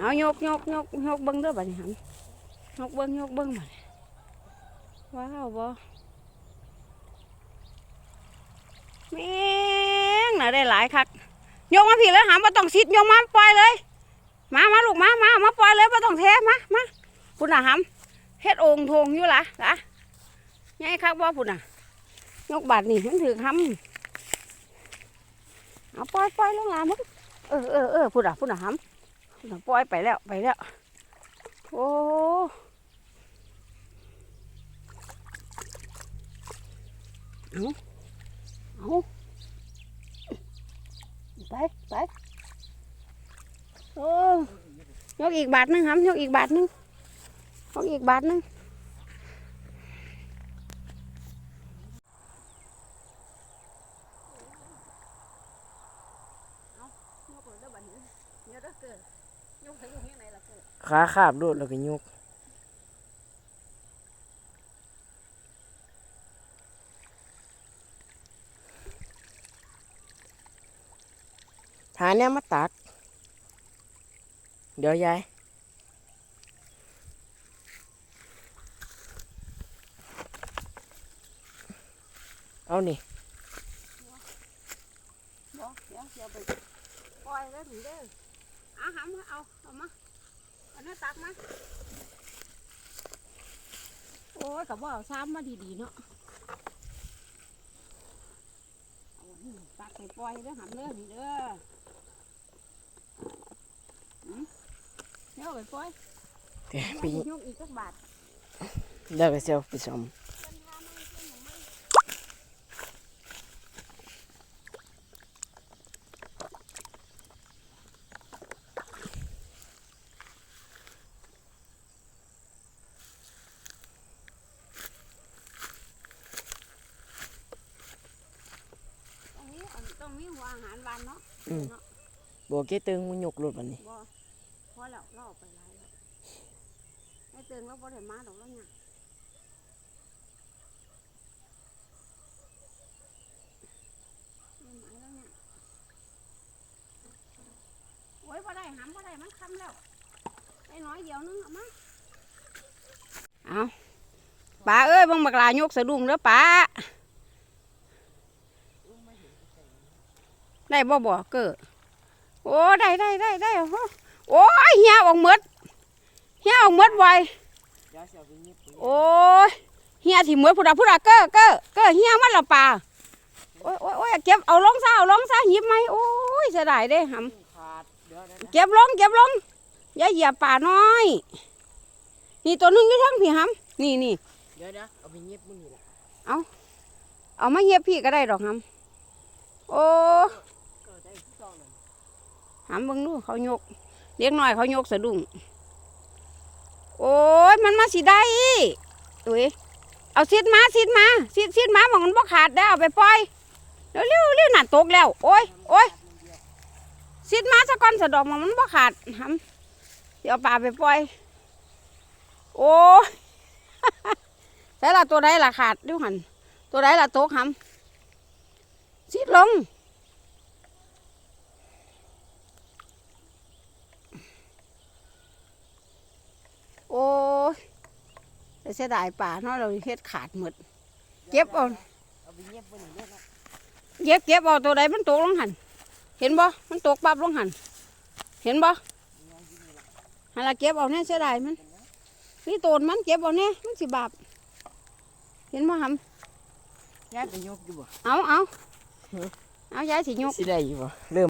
เอายกยกยกยกเบิ้งเด้อบัดนี้หันยกเบิ้งยกเบิ้งมาว้าวบ่แม่งน่ะได้หลายคักยกมาพี่เลยหามบ่ต้องซิดยกมาปล่อยเลย มามาลูกมามามาปล่อยเลยบ่ต้องแท้มามาพุ่นน่ะหามเฮ็ดองทงอยู่ล่ะล่ะใหญ่คักบ่พุ่นน่ะยกบาดนี่มันถือหำเอาปล่อยปล่อยลงล่ะมึงเออเออเออพุ่นน่ะพุ่นน่ะหำน่ะ ปล่อยไปแล้วไปแล้ว โอ้เอาเอาไปไปโอ้ยกอีกบาทหนึงครับยกอีกบาทหนึงยกอีกบาทหนึงเอายกเลยเด้อบัดนี้เดี๋ยวเด้อเกิด ยกให้อยู่ที่ไหนล่ะเกิดขาขาบโดดแล้วก็ยกฐานเนี่ยมาตัก เดี๋ยวยายเอานี่บ่เดี๋ยวเดี๋ยวไปปล่อยแล้วถึงเด้อเอาหำเอาเอามาเอาเนื้อตักมาโอ้ยกับว่าเอาซ้ำมาดีๆเนาะเอาอันนี้ตักไปปล่อยเด้อหำเด้อนี่เด้อหืมเดี๋ยวเอาไปปล่อยเดี๋ยวไปยกอีกสักบาท เดี๋ยวก็เซลไปสอมตรงนี้อันต้องมี หัวอาหารหวานเนาะอืม เนาะบอกเก้ตึงมันยกรถวันนี้บ่พอแล้วเราเอาไปหลายแล้วไอ้เตือนเราบ่ได้มาดอกแล้วเนี่ยไม่มาแล้วเนี่ยโอ้ยบ่ได้หำบ่ได้มันคำแล้วไอ้น้อยเดียวนึงเอามาเอาป้าเอ้ยเบังบักลายกสะดุ้งเด้อป้า ได้บ่บ่เกิดโอ้ได้ได้ได้ได้โอ้ยเหี่ยออกหมดเหี่ยออกหมดไวโอ้ยเหี่ยที่มดพุดาพุดาเก้อเก้อเก้อเหี่ยมันละป่าโอ้ยโอ้ยโอ้ยเก็บเอาลงซะเอาลงซะหยิบไหมโอ้ยเสียดายเด้หขาดเดี๋ยวนะำเก็บลงเก็บลงอย่าเหยียบป่าน้อย นี่ตัวนึงอยู่ทั้งพี่หำนี่นี่เดี๋ยวนะเอาไปยิบมึงนี่แหละเอามาเหยียบพี่ก็ได้ดอกหำโอ้ เกิดได้ที่สองเลย หำเบิ่งดูเขายกเลี้ยงน้อยเขายกสะดุ้งโอ้ยมันมาสิได้อุ้ยเอาซิดมาซิดมาซิดซิดมาบอกมันบ่ขาดได้เอาไปปล่อยเร็วเร็วเร็วหน่ะตกแล้ว โอ้ยโอ้ยซิดมาสะก่อนสะดอกมันมันบ่ขาดหำเดี๋ยวปลาไปปล่อย โอ้ยแต่ละตัวใดล่ะขาดดูหันตัวใดล่ะตกหำซิดลง โอ้ย แต่เสียดายป่าเนาะเราเฮ็ดขาดหมดเก็บเอาเอาไปยิบมึงนี่เลยนะเก็บเก็บเอาตัวใดมันตกลงหันเห็นบ่ มันตกปั๊บลงหันเห็นบ่หันละเก็บเอาแน่เสียดายมันนี่โตนมันเก็บเอาแน่มันสิบาปเห็นบ่หยายไปยกอยู่บ่ำเอาเอาเอายายสิยกสิได้อยู่บ่เริ่ม